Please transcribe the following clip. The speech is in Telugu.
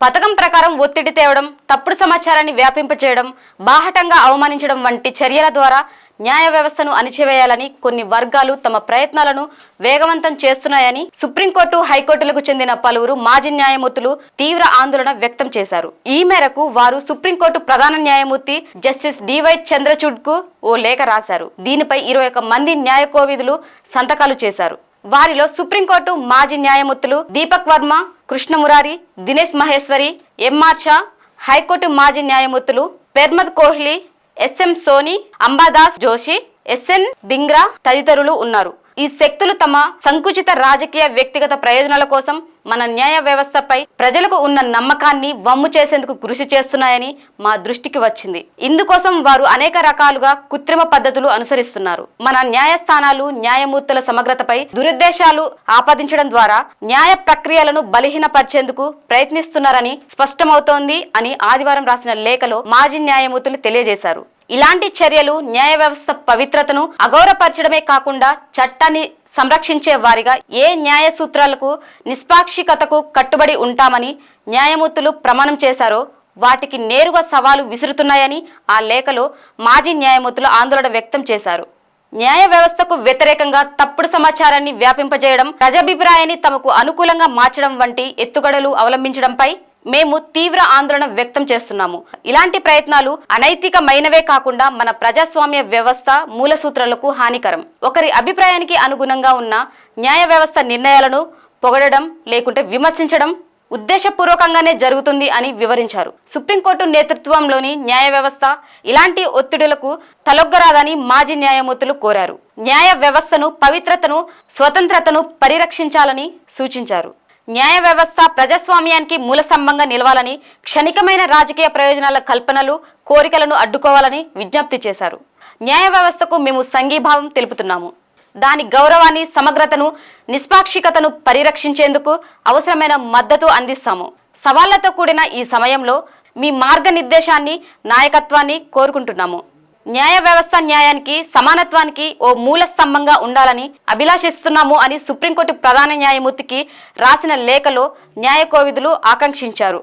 పథకం ప్రకారం ఒత్తిడి తేవడం తప్పుడు సమాచారాన్ని వ్యాపింపచేయడం బాహటంగా అవమానించడం వంటి చర్యల ద్వారా న్యాయ వ్యవస్థను అణిచివేయాలని కొన్ని వర్గాలు తమ ప్రయత్నాలను వేగవంతం చేస్తున్నాయని సుప్రీంకోర్టు హైకోర్టులకు చెందిన పలువురు మాజీ న్యాయమూర్తులు తీవ్ర ఆందోళన వ్యక్తం చేశారు. ఈ మేరకు వారు సుప్రీంకోర్టు ప్రధాన న్యాయమూర్తి జస్టిస్ డివై చంద్రచూడ్కు ఓ లేఖ రాశారు. దీనిపై ఇరవై మంది న్యాయ సంతకాలు చేశారు. వారిలో సుప్రీంకోర్టు మాజీ న్యాయమూర్తులు Deepak Varma Krishnamurari Dinesh Maheshwari MR Shah high court మాజీ న్యాయమూర్తులు పెర్మద్ కోహ్లీ ఎస్ఎం సోని అంబాదాస్ జోషి ఎస్ఎన్ దింగ్రా తదితరులు ఉన్నారు. ఈ శక్తులు తమ సంకుచిత రాజకీయ వ్యక్తిగత ప్రయోజనాల కోసం మన న్యాయ వ్యవస్థపై ప్రజలకు ఉన్న నమ్మకాన్ని వమ్ము చేసేందుకు కృషి చేస్తున్నాయని మా దృష్టికి వచ్చింది. ఇందుకోసం వారు అనేక రకాలుగా కృత్రిమ పద్ధతులు అనుసరిస్తున్నారు. మన న్యాయస్థానాలు న్యాయమూర్తుల సమగ్రతపై దురుద్దేశాలు ఆపాదించడం ద్వారా న్యాయ ప్రక్రియలను బలహీనపరిచేందుకు ప్రయత్నిస్తున్నారని స్పష్టమవుతోంది అని ఆదివారం రాసిన లేఖలో మాజీ న్యాయమూర్తులు తెలియజేశారు. ఇలాంటి చర్యలు న్యాయ వ్యవస్థ పవిత్రతను అగౌరవపరచడమే కాకుండా చట్టాన్ని సంరక్షించే వారిగా ఏ న్యాయ సూత్రాలకు నిష్పాక్షికతకు కట్టుబడి ఉంటామని న్యాయమూర్తులు ప్రమాణం చేశారో వాటికి నేరుగా సవాలు విసురుతున్నాయని ఆ లేఖలో మాజీ న్యాయమూర్తులు ఆందోళన వ్యక్తం చేశారు. న్యాయ వ్యవస్థకు వ్యతిరేకంగా తప్పుడు సమాచారాన్ని వ్యాపింపజేయడం ప్రజాభిప్రాయాన్ని తమకు అనుకూలంగా మార్చడం వంటి ఎత్తుగడలు అవలంబించడంపై మేము తీవ్ర ఆందోళన వ్యక్తం చేస్తున్నాము. ఇలాంటి ప్రయత్నాలు అనైతికమైనవే కాకుండా మన ప్రజాస్వామ్య వ్యవస్థ మూల సూత్రాలకు హానికరం. ఒకరి అభిప్రాయానికి అనుగుణంగా ఉన్న న్యాయ వ్యవస్థ నిర్ణయాలను పొగడడం లేకుంటే విమర్శించడం ఉద్దేశపూర్వకంగానే జరుగుతుంది అని వివరించారు. సుప్రీంకోర్టు నేతృత్వంలోని న్యాయ వ్యవస్థ ఇలాంటి ఒత్తిడులకు తలొగ్గరాదని మాజీ న్యాయమూర్తులు కోరారు. న్యాయ వ్యవస్థను పవిత్రతను స్వతంత్రతను పరిరక్షించాలని సూచించారు. న్యాయ వ్యవస్థ ప్రజాస్వామ్యానికి మూల స్తంభంగా నిలవాలని క్షణికమైన రాజకీయ ప్రయోజనాల కల్పనలు కోరికలను అడ్డుకోవాలని విజ్ఞప్తి చేశారు. న్యాయ వ్యవస్థకు మేము సంఘీభావం తెలుపుతున్నాము. దాని గౌరవాన్ని సమగ్రతను నిష్పాక్షికతను పరిరక్షించేందుకు అవసరమైన మద్దతు అందిస్తాము. సవాళ్ళతో కూడిన ఈ సమయంలో మీ మార్గనిర్దేశాన్ని నాయకత్వాన్ని కోరుకుంటున్నాము. న్యాయ వ్యవస్థ న్యాయానికి సమానత్వానికి ఓ మూల స్తంభంగా ఉండాలని అభిలాషిస్తున్నాము అని సుప్రీంకోర్టు ప్రధాన న్యాయమూర్తికి రాసిన లేఖలో న్యాయ కోవిధులు ఆకాంక్షించారు.